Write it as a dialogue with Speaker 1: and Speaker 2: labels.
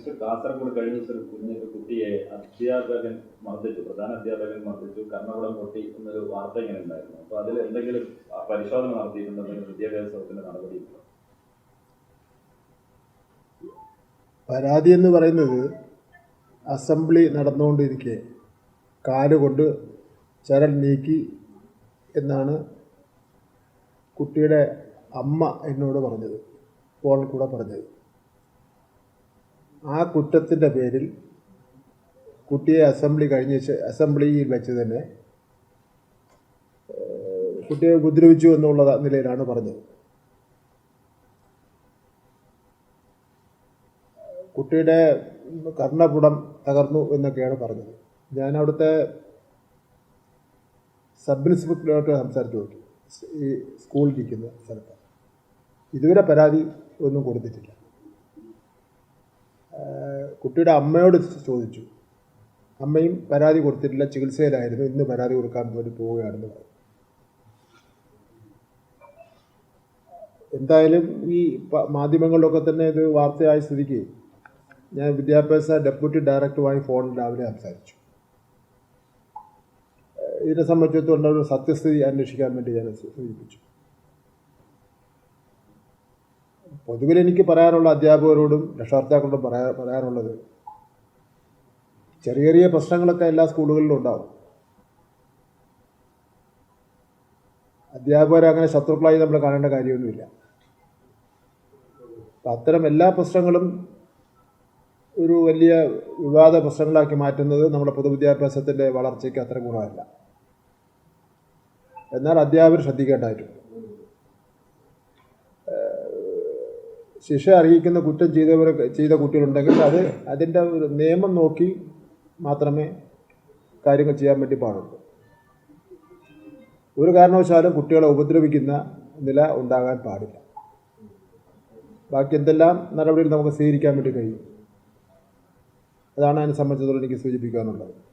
Speaker 1: Minister Kasaragod കഴിഞ്ഞ ദിവസം ഒരു കുഞ്ഞ് ഒരു കുട്ടിയെ അധ്യാപകൻ മർദ്ദിച്ചു പ്രധാന അധ്യാപകൻ മർദ്ദിച്ചു കർണകുളം പൊട്ടി എന്നൊരു വാർത്ത ഇങ്ങനെ ഉണ്ടായിരുന്നു. അപ്പൊ അതിൽ എന്തെങ്കിലും പരിശോധന നടത്തിയിട്ടുണ്ടെങ്കിൽ വിദ്യാഭ്യാസ വകുപ്പിന്റെ നടപടിയുണ്ടോ?
Speaker 2: പരാതി എന്ന് പറയുന്നത് അസംബ്ലി നടന്നുകൊണ്ടിരിക്കെ. കാലുകൊണ്ട് ചരൽ നീക്കി എന്നാണ് കുട്ടിയുടെ അമ്മ എന്നോട് പറഞ്ഞത്. ഫോണിൽ കൂടെ പറഞ്ഞത്. ആ കുറ്റത്തിന്റെ പേരിൽ കുട്ടിയെ അസംബ്ലി കഴിഞ്ഞ അസംബ്ലിയിൽ വെച്ച് തന്നെ കുട്ടിയെ ഉപദ്രവിച്ചു എന്നുള്ള നിലയിലാണ് പറഞ്ഞത്. കുട്ടിയുടെ കർണപുടം തകർന്നു എന്നൊക്കെയാണ് പറഞ്ഞത്. ഞാൻ അവിടുത്തെ സബ് ഇൻസ്പെക്ടറുമായിട്ട് സംസാരിച്ചു നോക്കി. ഈ സ്കൂളിലിരിക്കുന്ന സ്ഥലത്ത്. ഇതുവരെ പരാതി ഒന്നും കൊടുത്തിട്ടില്ല. കുട്ടിയുടെ അമ്മയോട് ചോദിച്ചു. അമ്മയും പരാതി കൊടുത്തിട്ടില്ല ചികിത്സയിലായിരുന്നു ഇന്ന് പരാതി കൊടുക്കാൻ വേണ്ടി പോവുകയാണെന്ന് പറഞ്ഞു. എന്തായാലും ഈ മാധ്യമങ്ങളിലൊക്കെ തന്നെ ഇത് വാർത്തയായ സ്ഥിതിക്ക്. ഞാൻ വിദ്യാഭ്യാസ ഡെപ്യൂട്ടി ഡയറക്ടറുമായി ഫോണിൽ രാവിലെ സംസാരിച്ചു. ഇതിനെ സംബന്ധിച്ചിടത്തോളം സത്യസ്ഥിതി അന്വേഷിക്കാൻ വേണ്ടി ഞാൻ സൂചിപ്പിച്ചു. പൊതുവിൽ എനിക്ക് പറയാനുള്ള അധ്യാപകരോടും രക്ഷകർത്താക്കളോടും പറയാ പറയാനുള്ളത് ചെറിയ ചെറിയ പ്രശ്നങ്ങളൊക്കെ എല്ലാ സ്കൂളുകളിലും ഉണ്ടാവും. അധ്യാപകരെ അങ്ങനെ ശത്രുക്കളായി നമ്മൾ കാണേണ്ട കാര്യമൊന്നുമില്ല. അത്തരം എല്ലാ പ്രശ്നങ്ങളും ഒരു വലിയ വിവാദ പ്രശ്നങ്ങളാക്കി മാറ്റുന്നത് നമ്മുടെ പൊതുവിദ്യാഭ്യാസത്തിന്റെ വളർച്ചയ്ക്ക് അത്ര ഗുണമല്ല. എന്നാൽ അധ്യാപകർ ശ്രദ്ധിക്കേണ്ടതായിട്ടുണ്ട്. ശിക്ഷ അറിയിക്കുന്ന കുറ്റം ചെയ്തവർ ചെയ്ത കുട്ടികളുണ്ടെങ്കിൽ അത് അതിന്റെ ഒരു നിയമം നോക്കി മാത്രമേ കാര്യങ്ങൾ ചെയ്യാൻ വേണ്ടി പാടുള്ളൂ. ഒരു കാരണവശാലും കുട്ടികളെ ഉപദ്രവിക്കുന്ന നില ഉണ്ടാകാൻ പാടില്ല. ബാക്കി എന്തെല്ലാം നടപടികൾ നമുക്ക് സ്വീകരിക്കാൻ വേണ്ടി കഴിയും? അതാണ് അതിനെ സംബന്ധിച്ചിടത്തോളം എനിക്ക് സൂചിപ്പിക്കാനുള്ളത്.